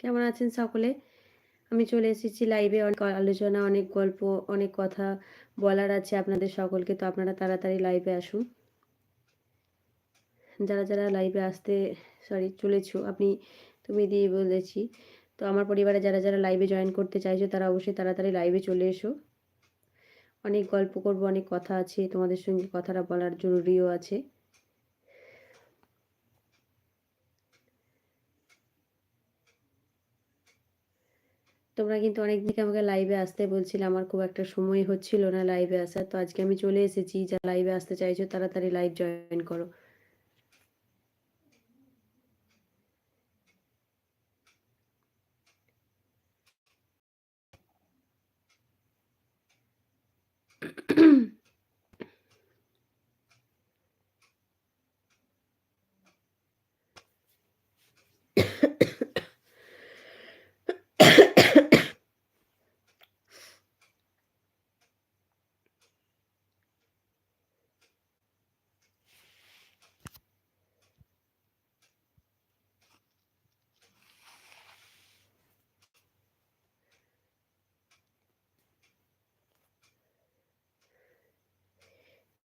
কেমন আছেন সকলে? আমি চলে এসেছি লাইভে অনেক আলোচনা, অনেক গল্প, অনেক কথা বলার আছে আপনাদের সকলকে, তো আপনারা তাড়াতাড়ি লাইভে আসুন। যারা যারা লাইভে আসতে সরি চলেছ, আপনি, তুমি দিয়ে বলেছি, তো আমার পরিবারে যারা যারা লাইভে জয়েন করতে চাইছো, তারা অবশ্যই তাড়াতাড়ি লাইভে চলে এসো। অনেক গল্প করব, অনেক কথা আছে, তোমাদের সঙ্গে কথাটা বলার জরুরিও আছে। তোমরা কিন্তু অনেক দিকে আমাকে লাইভে আসতে বলছিলে, আমার খুব একটা সময় হচ্ছিল না লাইভে আসার। তো আজকে আমি চলে এসেছি যা লাইভে আসতে চাইছো তাড়াতাড়ি লাইভ জয়েন করো।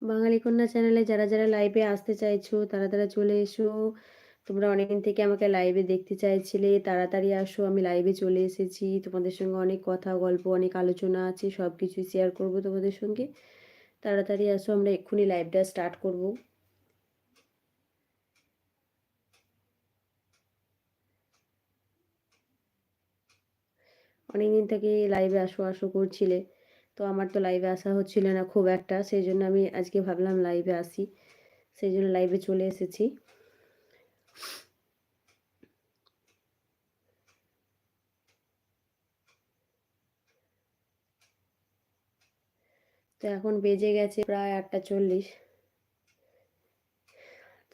বাঙালি কন্যা চ্যানেলে যারা যারা লাইভে আসতে চাইছো, তারা তারা চলে এসো। তোমরা অনেকদিন থেকে আমাকে লাইভে দেখতে চাইছিলে, তাড়াতাড়ি আসো, আমি লাইভে চলে এসেছি। তোমাদের সঙ্গে অনেক কথা, গল্প, অনেক আলোচনা আছে সব কিছুই শেয়ার করব তোমাদের সঙ্গে। তাড়াতাড়ি আসো, আমরা এক্ষুনি লাইভটা স্টার্ট করব। অনেকদিন থেকে লাইভে আসো আসো করছিলে। তো আমার তো লাইভে আসা হচ্ছিল না খুব একটা সেই জন্য আমি আজকে ভাবলাম লাইভে আসি। সেই জন্য লাইভে চলে এসেছি। তো এখন বেজে গেছে প্রায় আটটা চল্লিশ।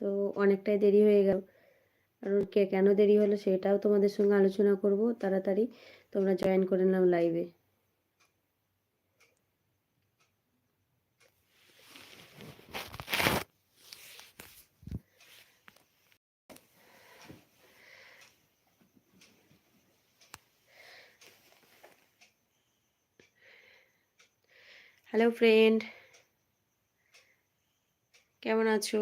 তো অনেকটাই দেরি হয়ে গেল। আর কে কেন দেরি হলো সেটাও তোমাদের সঙ্গে আলোচনা করব তাড়াতাড়ি। তোমরা জয়েন করে নাও লাইভে হ্যালো ফ্রেন্ড কেমন আছো?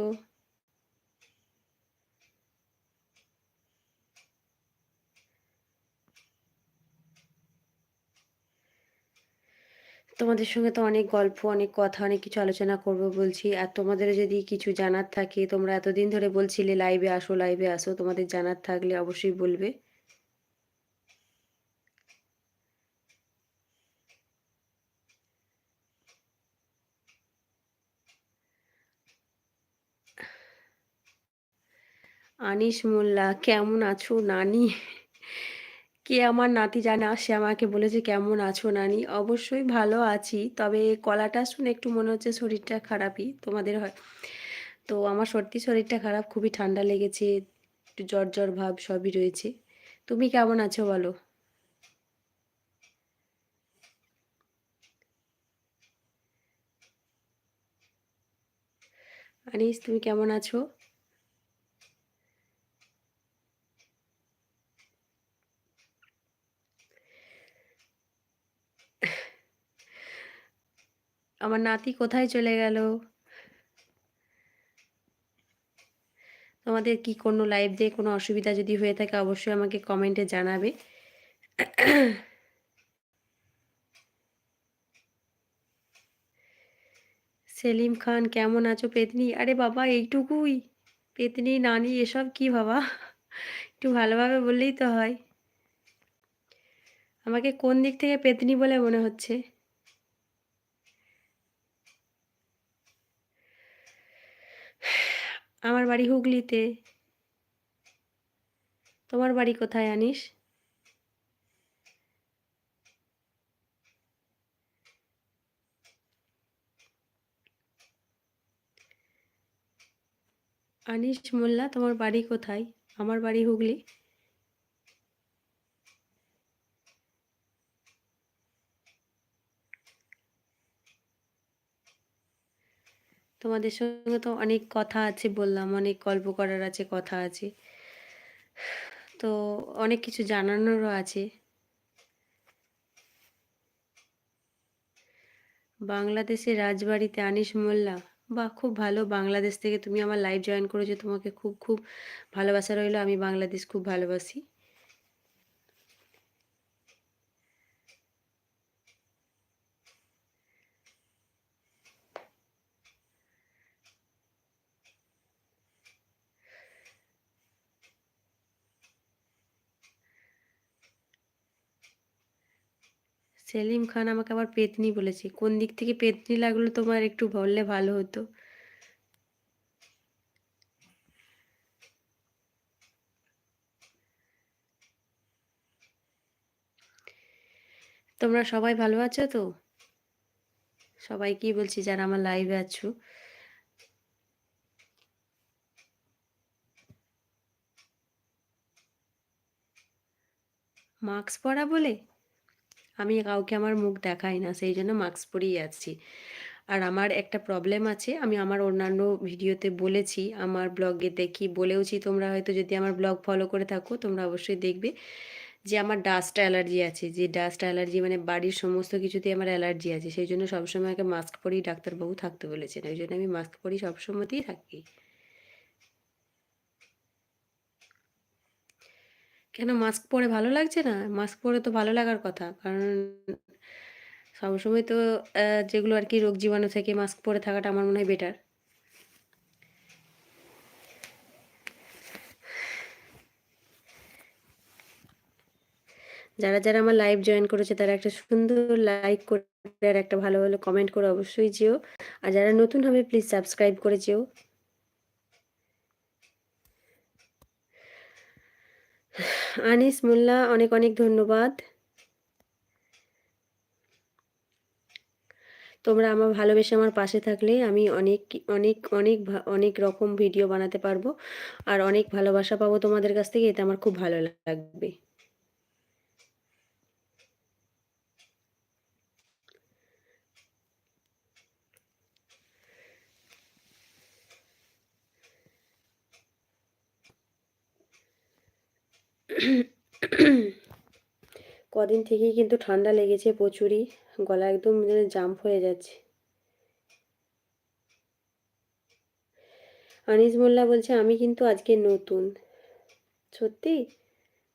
তোমাদের সঙ্গে তো অনেক গল্প, অনেক কথা, অনেক কিছু আলোচনা করব বলছি। আর তোমাদের যদি কিছু জানার থাকে, তোমরা এতদিন ধরে বলছিলে, লাইভে আসো লাইভে আসো, তোমাদের জানার থাকলে অবশ্যই বলবে। আনিস মোল্লা, কেমন আছো নানি? কে আমার নাতি জানে? সে আমাকে বলেছে, কেমন আছো নানি? অবশ্যই ভালো আছি, তবে কলাটা শুনে একটু মনে হচ্ছে শরীরটা খারাপই, তোমাদের হয়। তো আমার সত্যি শরীরটা খারাপ, খুবই ঠান্ডা লেগেছে, একটু জ্বর জ্বর ভাব সবই রয়েছে। তুমি কেমন আছো বলো? আনিস, তুমি কেমন আছো? আমার নাতি কোথায় চলে গেল? তোমাদের কি কোনো লাইভ দিয়ে কোনো অসুবিধা যদি হয়ে থাকে, অবশ্যই আমাকে কমেন্টে জানাবে। সেলিম খান, কেমন আছো পেতনি? আরে বাবা, এইটুকুই। পেতনি, নানি, এসব কি বাবা? একটু ভালোভাবে বললেই তো হয়। আমাকে কোন দিক থেকে পেতনি বলে মনে হচ্ছে? আমার বাড়ি হুগলিতে। তোমার বাড়ি কোথায় আনিস? আনিস মোল্লা, তোমার বাড়ি কোথায়? আমার বাড়ি হুগলি। তোমাদের সঙ্গে তো অনেক কথা আছে বললাম, অনেক গল্প করার আছে, কথা আছে। তো অনেক কিছু জানানোরও আছে। বাংলাদেশের রাজবাড়িতে আনিস মোল্লা, বাহ, খুব ভালো। বাংলাদেশ থেকে তুমি আমার লাইভ জয়েন করেছ, তোমাকে খুব খুব ভালোবাসা রইল। আমি বাংলাদেশ খুব ভালোবাসি। সেলিম খান আমাকে আবার পেতনি বলেছে। কোন দিক থেকে পেতনি লাগল তোমার একটু বললে ভালো হতো। তোমরা সবাই ভালো আছো তো? সবাই কি বলছি? যারা আমার লাইভে আছো। মাস্ক পরা বলে? আমি কাউকে আমার মুখ দেখাই না, সেই জন্য মাস্ক পরেই আছি। আর আমার একটা প্রবলেম আছে, আমি আমার অন্যান্য ভিডিওতে বলেছি, আমার ব্লগে দেখি, বলেওছি তোমরা হয়তো যদি আমার ব্লগ ফলো করে থাকো, তোমরা অবশ্যই দেখবে যে আমার ডাস্ট অ্যালার্জি আছে। যে ডাস্ট অ্যালার্জি মানে বাড়ির সমস্ত কিছুতে আমার অ্যালার্জি আছে, সেই জন্য সবসময় আমাকে মাস্ক পরেই ডাক্তারবাবু থাকতে বলেছেন। ওই জন্য আমি মাস্ক পরেই সবসময়তেই থাকি। কেন মাস্ক পরে ভালো লাগছে না? মাস্ক পরে তো ভালো লাগার কথা। কারণ সবসময় তো যেগুলো আর কি রোগ জীবাণু থেকে মাস্ক পরে থাকাটা আমার মনে হয় বেটার যারা যারা আমার লাইভ জয়েন করেছে, তারা একটা সুন্দর লাইক করে আর একটা ভালো ভালো কমেন্ট করে অবশ্যই যেও। আর যারা নতুন হবে প্লিজ সাবস্ক্রাইব করে যেও। আনিস মোল্লা, অনেক অনেক ধন্যবাদ। তোমরা আমার ভালোবেসে আমার পাশে থাকলে আমি অনেক অনেক অনেক অনেক রকম ভিডিও বানাতে পারব। আর অনেক ভালোবাসা পাবো তোমাদের কাছ থেকে এতে আমার খুব ভালো লাগবে। কদিন থেকেই কিন্তু ঠান্ডা লেগেছে প্রচুরই। গলা একদম জাম্প হয়ে যাচ্ছে। আনিস মোল্লা বলছে, আমি কিন্তু আজকে নতুন। সত্যি?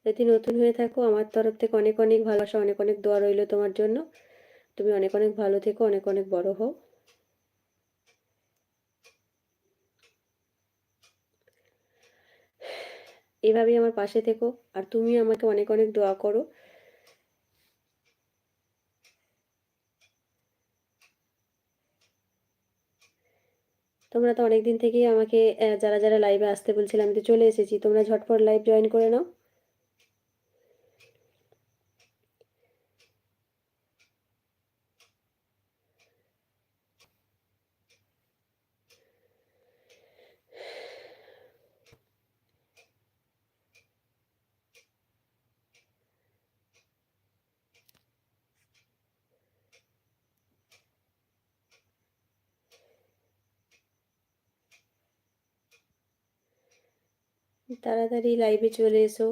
যদি নতুন হয়ে থাকো, আমার তরফ থেকে অনেক অনেক ভালোবাসা, অনেক অনেক দোয়া রইল তোমার জন্য। তুমি অনেক অনেক ভালো থেকো, অনেক অনেক বড় হও। এভাবেই আমার পাশে থেকো। আর তুমি আমাকে অনেক অনেক দোয়া করো। তোমরা তো অনেক দিন থেকেই আমাকে যারা যারা লাইভে আসতে বলছিলাম আমি তো চলে এসেছি, তোমরা ঝটপট লাইভ জয়েন করে নাও। তাড়াতাড়ি লাইভে চলে এসো।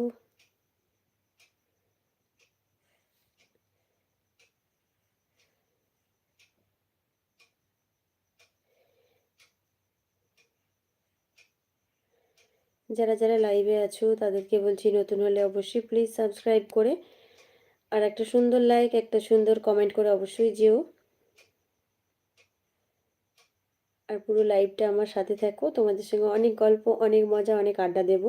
যারা যারা লাইভে আছো, তাদেরকে বলছি নতুন হলে অবশ্যই প্লিজ সাবস্ক্রাইব করে। আর একটা সুন্দর লাইক একটা সুন্দর কমেন্ট করে অবশ্যই যেও। আর পুরো লাইভটা আমার সাথে থাকো। তোমাদের সঙ্গে অনেক গল্প, অনেক মজা, অনেক আড্ডা দেব।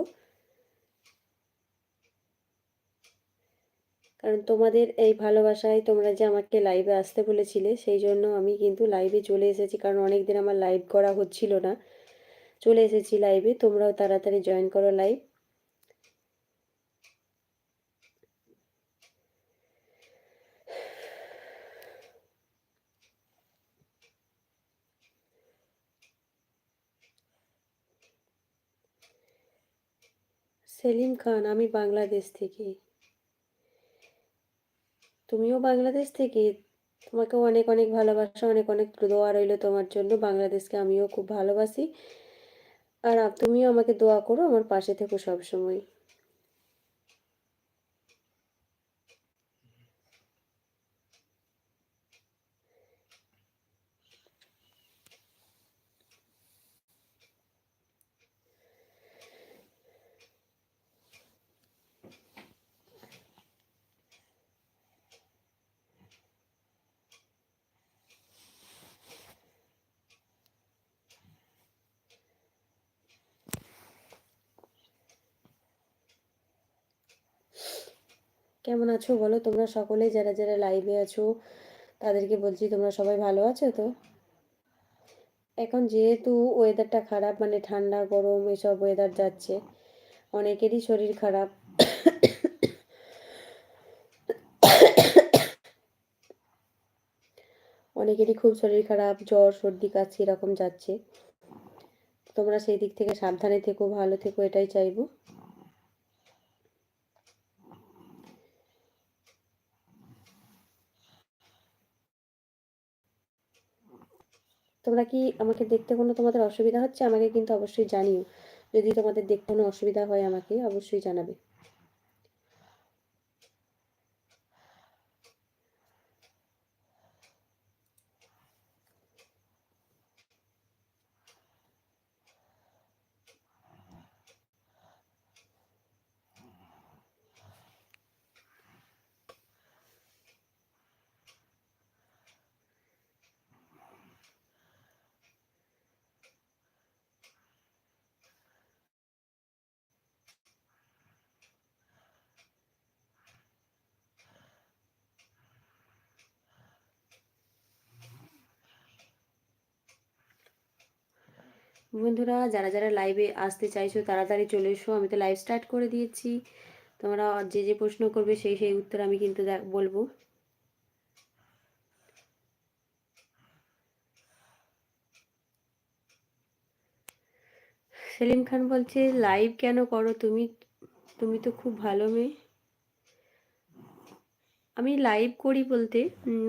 কারণ তোমাদের এই ভালোবাসায় তোমরা যে আমাকে লাইভে আসতে বলেছিলে, সেই জন্য আমি কিন্তু লাইভে চলে এসেছি। কারণ অনেক দিন আমার লাইভ করা হচ্ছিল না। চলে এসেছি লাইভে তোমরাও তাড়াতাড়ি জয়েন করো লাইভ সেলিম খান, আমি বাংলাদেশ থেকে। তুমিও বাংলাদেশ থেকে। তোমাকে অনেক অনেক ভালোবাসা, অনেক অনেক দোয়া রইল তোমার জন্য। বাংলাদেশকে আমিও খুব ভালোবাসি। আর তুমিও আমাকে দোয়া করো আমার পাশে থেকো সবসময়। কেমন আছো বলো? তোমরা সকলে যারা যারা লাইভে আছো, তাদেরকে বলছি তোমরা সবাই ভালো আছো তো? এখন যেহেতু ওয়েদারটা খারাপ মানে ঠান্ডা, গরম, এসব ওয়েদার যাচ্ছে, অনেকেরই শরীর খারাপ। অনেকেরই খুব শরীর খারাপ, জ্বর, সর্দি, কাশি এরকম যাচ্ছে। তোমরা সেই দিক থেকে সাবধানে থেকো, ভালো থেকো, এটাই চাইব। তোমরা কি আমাকে দেখতে কোনো তোমাদের অসুবিধা হচ্ছে? আমাকে কিন্তু অবশ্যই জানিও। যদি তোমাদের দেখতে কোনো অসুবিধা হয় আমাকে অবশ্যই জানাবে। বন্ধুরা, যারা যারা লাইভে আসতে চাইছো, তাড়াতাড়ি চলে এসো। আমি তো লাইভ স্টার্ট করে দিয়েছি। তোমরা যে যে প্রশ্ন করবে, সেই সেই উত্তর আমি কিন্তু বলব। সেলিম খান বলছে লাইভ কেন করো? তুমি তুমি তো খুব ভালো মেয়ে। আমি লাইভ করি বলতে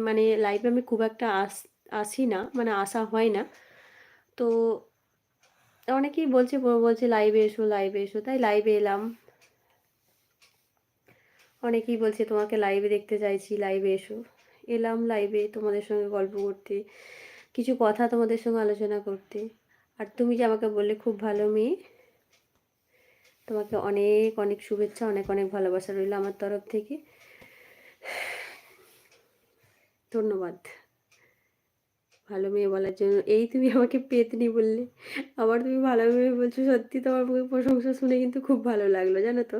মানে লাইভে আমি খুব একটা আস আসি না মানে আসা হয় না। তো অনেকেই বলছে বলছে লাইভে এসো লাইভে এসো। তাই লাইভে এলাম। অনেকেই বলছে, তোমাকে লাইভে দেখতে চাইছি লাইভে এসো। এলাম লাইভে তোমাদের সঙ্গে গল্প করতে, কিছু কথা তোমাদের সঙ্গে আলোচনা করতে। আর তুমি যে আমাকে বললে, খুব ভালো মেয়ে। তোমাকে অনেক অনেক শুভেচ্ছা, অনেক অনেক ভালোবাসা রইল আমার তরফ থেকে। ধন্যবাদ। ভালো মেয়ে বলার জন্য। এই তুমি আমাকে পেতনি বললে। আবার তুমি ভালো মেয়ে বলছো, সত্যি তোমার প্রশংসা শুনে কিন্তু খুব ভালো লাগল, জানো তো?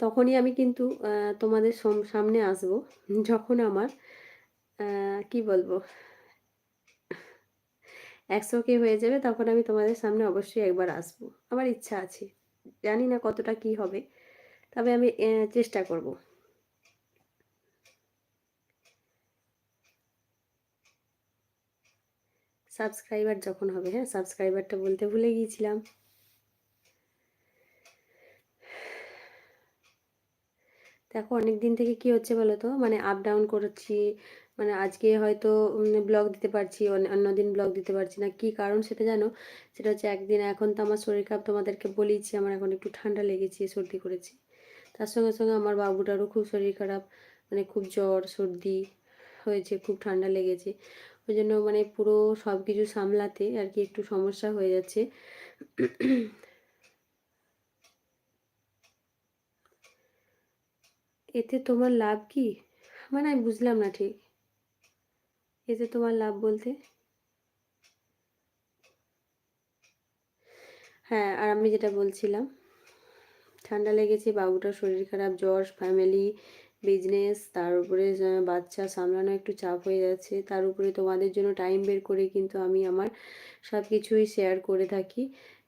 তখনই আমি কিন্তু তোমাদের সামনে আসব। যখন আমার কি বলব? একশো কে হয়ে যাবে তখন আমি তোমাদের সামনে অবশ্যই একবার আসব। আমার ইচ্ছা আছে। জানি না কতটা কি হবে, তবে আমি চেষ্টা করব। সাবস্ক্রাইবার যখন হবে হ্যাঁ সাবস্ক্রাইবারটা বলতে ভুলে গিয়েছিলাম। দেখো অনেক দিন থেকে কি হচ্ছে বলো তো? মানে আপ ডাউন করছি মানে আজকে হয়তো ব্লগ দিতে পারছি অন্য দিন ব্লগ দিতে পারছি না। কি কারণ সেটা জানো? সেটা হচ্ছে একদিন এখন তো আমার শরীর খারাপ, তোমাদেরকে বলেইছি, আমার এখন একটু ঠান্ডা লেগেছে, সর্দি করেছি। তার সঙ্গে সঙ্গে আমার বাবুটারও খুব শরীর খারাপ মানে খুব জ্বর, সর্দি হয়েছে, খুব ঠান্ডা লেগেছে। ওই জন্য মানে পুরো সব কিছু সামলাতে আর কি একটু সমস্যা হয়ে যাচ্ছে। এতে তোমার লাভ কি? মানে আমি বুঝলাম না ঠিক। এতে তোমার লাভ বলতে। হ্যাঁ আর আমি যেটা বলছিলাম, ঠান্ডা লেগেছে, বাবুটার শরীর খারাপ, জ্বর ফ্যামিলি বিজনেস তার উপরে বাচ্চা সামলানো একটু চাপ হয়ে যাচ্ছে, তার উপরে তোমাদের জন্য টাইম বের করে কিন্তু আমি আমার সব কিছুই শেয়ার করে থাকি।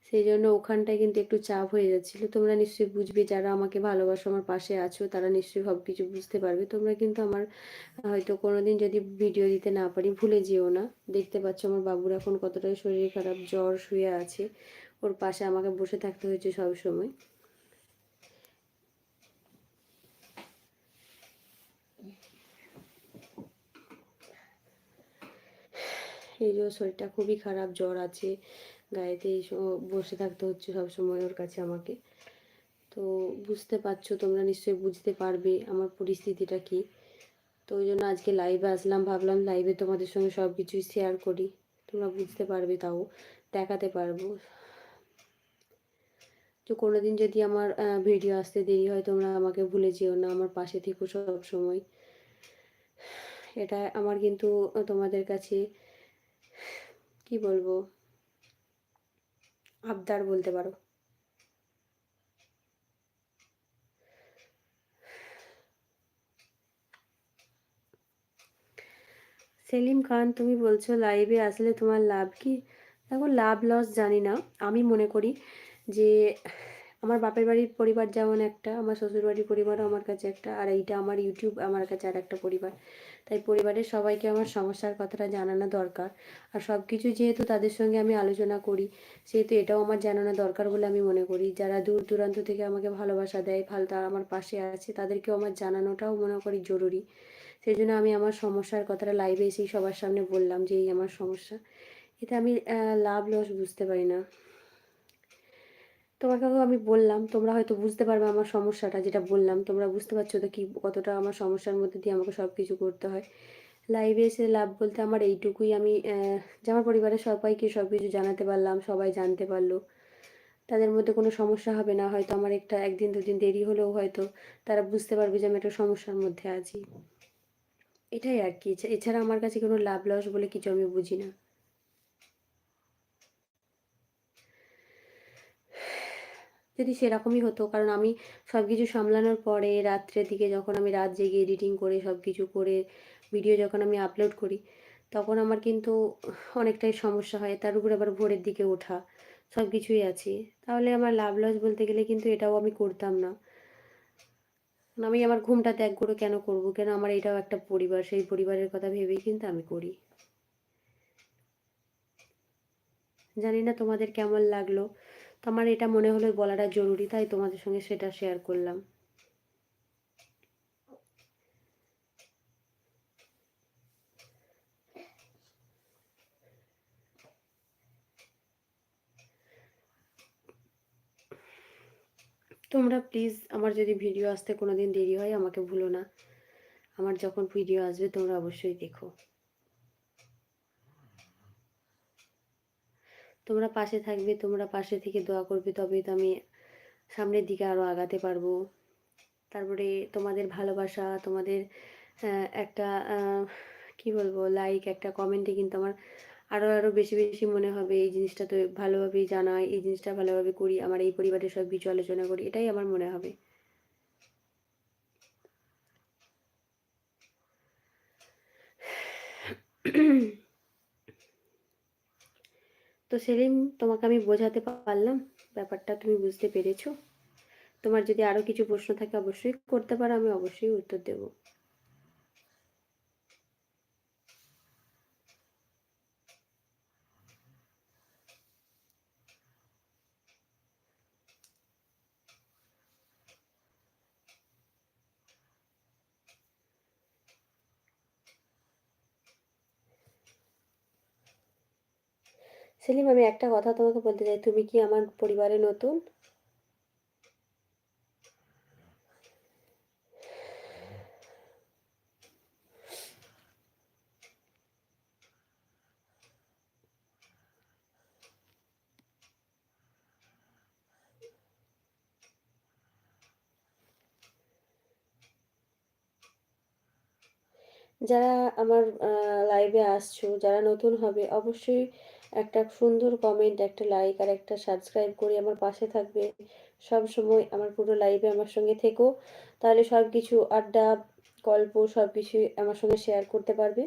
সেই জন্য ওখানটায় কিন্তু একটু চাপ হয়ে যাচ্ছিল। তোমরা নিশ্চয়ই বুঝবে, যারা আমাকে ভালোবাসো, আমার পাশে আছো, তারা নিশ্চয়ই সব কিছু বুঝতে পারবে। তোমরা কিন্তু আমার, হয়তো কোনো দিন যদি ভিডিও দিতে না পারি, ভুলে যেও না। দেখতে পাচ্ছ আমার বাবুর এখন কতটাই শরীর খারাপ, জ্বর শুয়ে আছে। ওর পাশে আমাকে বসে থাকতে হয়েছে সব সময় এই যে শরীরটা খুবই খারাপ, জ্বর আছে। গায়েতে এই বসে থাকতে হচ্ছে সব সময় ওর কাছে আমাকে। তো বুঝতে পারছ, তোমরা নিশ্চয়ই বুঝতে পারবে আমার পরিস্থিতিটা কি। তো ওই জন্য আজকে লাইভে আসলাম, ভাবলাম লাইভে তোমাদের সঙ্গে সব কিছুই শেয়ার করি। তোমরা বুঝতে পারবে তাও, দেখাতে পারব। তো কোনোদিন যদি আমার ভিডিও আসতে দেরি হয়, তোমরা আমাকে ভুলে যেও না, আমার পাশে থেকো সব সময় এটা আমার কিন্তু তোমাদের কাছে, কি বলব? আবদার বলতে পারো। সেলিম খান, তুমি বলছো লাইভে আসলে তোমার লাভ কি? দেখো, লাভ লস জানি না। আমি মনে করি যে আমার বাপের বাড়ির পরিবার যেমন একটা, আমার শ্বশুর বাড়ির পরিবারও আমার কাছে একটা, আর এইটা আমার ইউটিউব আমার কাছে আর একটা পরিবার। তাই পরিবারের সবাইকে আমার সমস্যার কথাটা জানানো দরকার। আর সব কিছু যেহেতু তাদের সঙ্গে আমি আলোচনা করি, সেহেতু এটাও আমার জানানো দরকার বলে আমি মনে করি। যারা দূর দূরান্ত থেকে আমাকে ভালোবাসা দেয়, ভালো তারা আমার পাশে আছে, তাদেরকেও আমার জানানোটাও মনে করি জরুরি। সেই জন্য আমি আমার সমস্যার কথাটা লাইভে এসেই সবার সামনে বললাম যে, এই আমার সমস্যা। এতে আমি লাভ লস বুঝতে পারি না। তোমাকেও আমি বললাম, তোমরা হয়তো বুঝতে পারবে আমার সমস্যাটা যেটা বললাম। তোমরা বুঝতে পারছ তো কি, কতটা আমার সমস্যার মধ্যে দিয়ে আমাকে সব কিছু করতে হয়। লাইভে এসে লাভ বলতে আমার এইটুকুই আমি যে আমার পরিবারের সবাইকে সব কিছু জানাতে পারলাম, সবাই জানতে পারল। তাদের মধ্যে কোনো সমস্যা হবে না, হয়তো আমার একটা একদিন দুদিন দেরি হলেও হয়তো তারা বুঝতে পারবে যে আমি একটা সমস্যার মধ্যে আছি। এটাই আর কি এছাড়া আমার কাছে কোনো লাভ লস বলে কিছু আমি বুঝি না। যদি সেরকমই হতো, কারণ আমি সব কিছু সামলানোর পরে রাত্রের দিকে যখন আমি রাত জেগে এডিটিং করে সব কিছু করে ভিডিও যখন আমি আপলোড করি, তখন আমার কিন্তু অনেকটাই সমস্যা হয়। তার উপর আবার ভোরের দিকে ওঠা সব কিছুই আছে। তাহলে আমার লাভ লস বলতে গেলে কিন্তু এটাও আমি করতাম না। আমি আমার ঘুমটা ত্যাগ করে কেন করব? কেন আমার এটাও একটা পরিবার? সেই পরিবারের কথা ভেবেই কিন্তু আমি করি। জানি না তোমাদের কেমন লাগল। তো আমার এটা মনে হলো বলাটা জরুরি, তাই তোমাদের সঙ্গে সেটা শেয়ার করলাম। তোমরা প্লিজ আমার যদি ভিডিও আসতে কোনো দিন দেরি হয়, আমাকে ভুলো না। আমার যখন ভিডিও আসবে, তোমরা অবশ্যই দেখো। তোমরা পাশে থাকবে, তোমরা পাশে থেকে দোয়া করবে, তবেই তো আমি সামনের দিকে আরও আগাতে পারব। তারপরে তোমাদের ভালোবাসা, তোমাদের একটা কি বলব লাইক একটা কমেন্টে কিন্তু আমার আরও আরও বেশি বেশি মনে হবে, এই জিনিসটা তো ভালোভাবেই জানাই এই জিনিসটা ভালোভাবে করি, আমার এই পরিবারের সব কিছু আলোচনা করি, এটাই আমার মনে হবে। তো সেলিম তোমাকে আমি বোঝাতে পারলাম, ব্যাপারটা তুমি বুঝতে পেরেছ। তোমার যদি আরও কিছু প্রশ্ন থাকে অবশ্যই করতে পারো, আমি অবশ্যই উত্তর দেবো। সেলিম, আমি একটা কথা তোমাকে বলতে চাই। তুমি কি আমার পরিবারে নতুন? যারা আমার লাইভে আসছো, যারা নতুন হবে, অবশ্যই একটা সুন্দর কমেন্ট একটা লাইক আর একটা সাবস্ক্রাইব করে আমার পাশে থাকবে। সব সময় আমার পুরো লাইভে আমার সঙ্গে থেকো। তাহলে সব কিছু আড্ডা, গল্প সব কিছু আমার সঙ্গে শেয়ার করতে পারবে।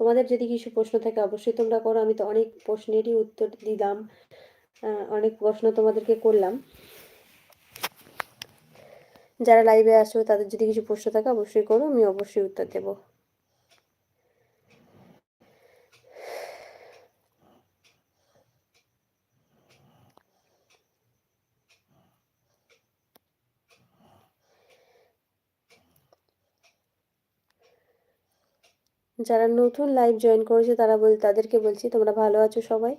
তোমাদের যদি কিছু প্রশ্ন থাকে অবশ্যই তোমরা করো। আমি তো অনেক প্রশ্নেরই উত্তর দিলাম। অনেক প্রশ্ন তোমাদেরকে করলাম। যারা লাইভে আসো তাদের যদি কিছু প্রশ্ন থাকে অবশ্যই করো। আমি অবশ্যই উত্তর দেবো। যারা নতুন লাইভ জয়েন করেছে তারা বল তাদেরকে বলছি তোমরা ভালো আছো সবাই।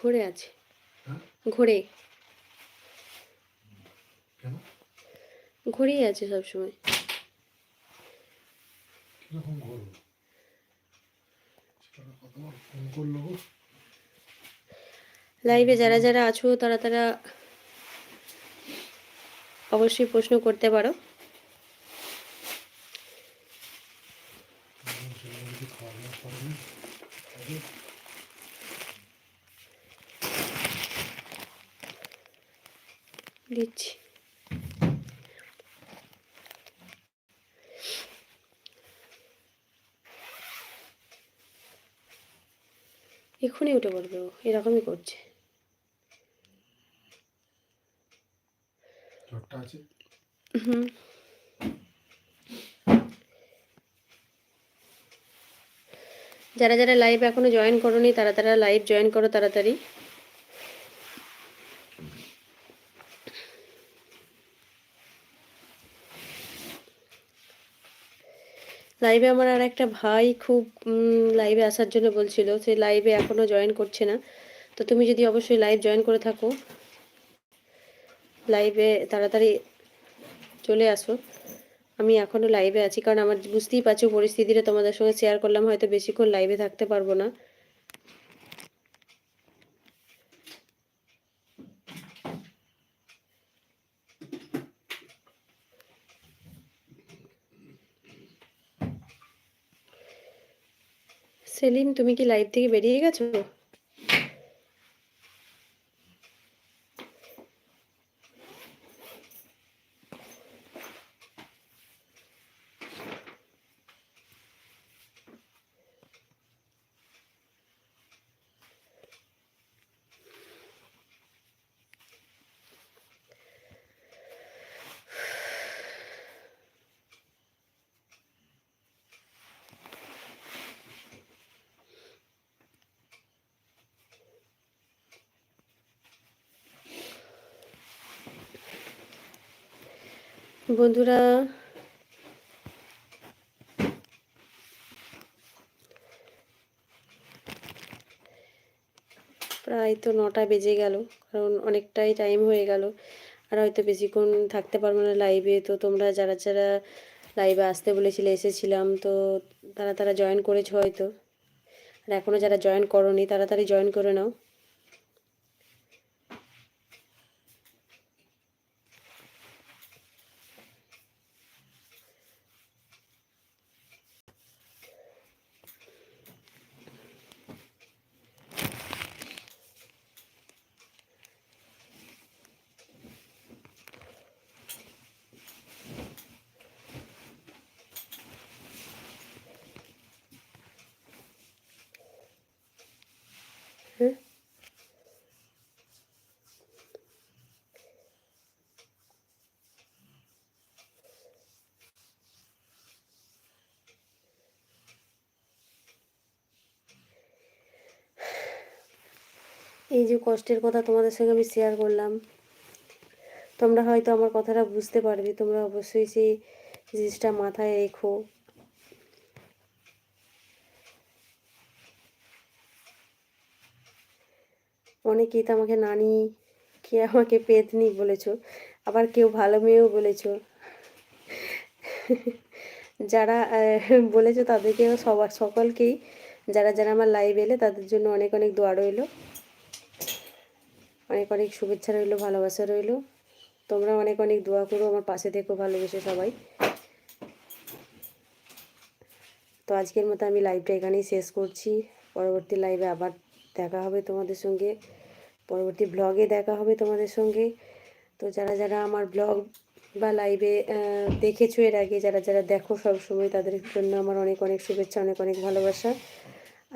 ঘুরে আছে। হ্যাঁ? ঘুরে। ঘুরেই আছে সবসময়। লাইভে যারা যারা আছো তারা তারা অবশ্যই প্রশ্ন করতে পারো তখন সেগুলো যদি খাওয়া দাওয়া করবে তবে দিচ্ছি। এক্ষুনি উঠে পড়বে ও এরকমই করছে। হুম। যারা যারা লাইভ এখনও জয়েন করোনি তারা তারা লাইভ জয়েন করো তাড়াতাড়ি। লাইভে আমার আর একটা ভাই খুব লাইভে আসার জন্য বলছিল, সে লাইভে এখনও জয়েন করছে না। তো তুমি যদি অবশ্যই লাইভ জয়েন করে থাকো। লাইভে তাড়াতাড়ি চলে আসো। আমি এখনও লাইভে আছি, কারণ আমার বুঝতেই পারছ পরিস্থিতিটা তোমাদের সঙ্গে শেয়ার করলাম, হয়তো বেশিক্ষণ লাইভে থাকতে পারব না। সেলিম তুমি কি লাইভ থেকে বেরিয়ে গেছো? বন্ধুরা, প্রায় তো নটা বেজে গেল, কারণ অনেকটাই টাইম হয়ে গেল। আর হয়তো বেশিক্ষণ থাকতে পারব না লাইভে তো তোমরা যারা যারা লাইভে আসতে বলেছিলে, এসেছিলাম, তো তারা তারা জয়েন করেছ হয়তো। আর এখনও যারা জয়েন করনি, তাড়াতাড়ি জয়েন করে নাও হ্যাঁ এই যে কষ্টের কথা তোমাদের সঙ্গে আমি শেয়ার করলাম। তোমরা হয়তো আমার কথাটা বুঝতে পারবে, তোমরা অবশ্যই সেই জিনিসটা মাথায় রেখো। অনেকেই তো আমাকে নানি কে আমাকে পেতনি বলেছ, আবার কেউ ভালো মেয়েও বলেছ। যারা বলেছ তাদেরকেও সবার, সকলকেই, যারা যারা আমার লাইভ এলে তাদের জন্য অনেক অনেক দোয়া রইল। অনেক অনেক শুভেচ্ছা রইল, ভালোবাসা রইল। তোমরা অনেক অনেক দোয়া করো, আমার পাশে থেকো, ভালোবেসে সবাই। তো আজকের মতো আমি লাইভটা এখানেই শেষ করছি। পরবর্তী লাইভে আবার দেখা হবে তোমাদের সঙ্গে। পরবর্তী ব্লগে দেখা হবে তোমাদের সঙ্গে। তো যারা যারা আমার ব্লগ বা লাইভে দেখেছ এর আগে, যারা যারা দেখো সব সময় তাদের জন্য আমার অনেক অনেক শুভেচ্ছা, অনেক অনেক ভালোবাসা।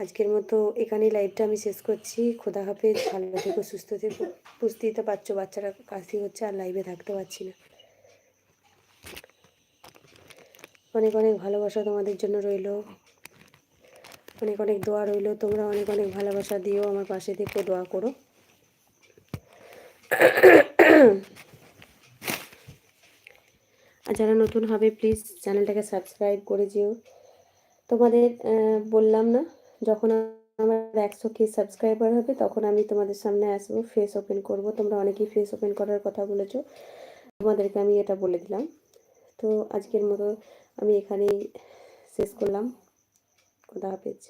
আজকের মতো এখানেই লাইভটা আমি শেষ করছি। খোদা হাফেজ, ভালো থেকো, সুস্থ থেকো। বুঝতেই তো পারছ, বাচ্চারা কাশি হচ্ছে আর লাইভে থাকতে পারছি না। অনেক অনেক ভালোবাসা তোমাদের জন্য রইল। অনেক অনেক দোয়া রইল। তোমরা অনেক অনেক ভালোবাসা দিও। আমার পাশে থেকে, দোয়া করো। আর যারা নতুন হবে প্লিজ চ্যানেলটাকে সাবস্ক্রাইব করে যেও। তোমাদের বললাম না যখন আমার একশো কে সাবস্ক্রাইবার হবে, তখন আমি তোমাদের সামনে আসব ফেস ওপেন করব। তোমরা অনেকেই ফেস ওপেন করার কথা বলেছ। তোমাদেরকে আমি এটা বলে দিলাম। তো আজকের মতো আমি এখানেই শেষ করলাম। কথা হাফেজ।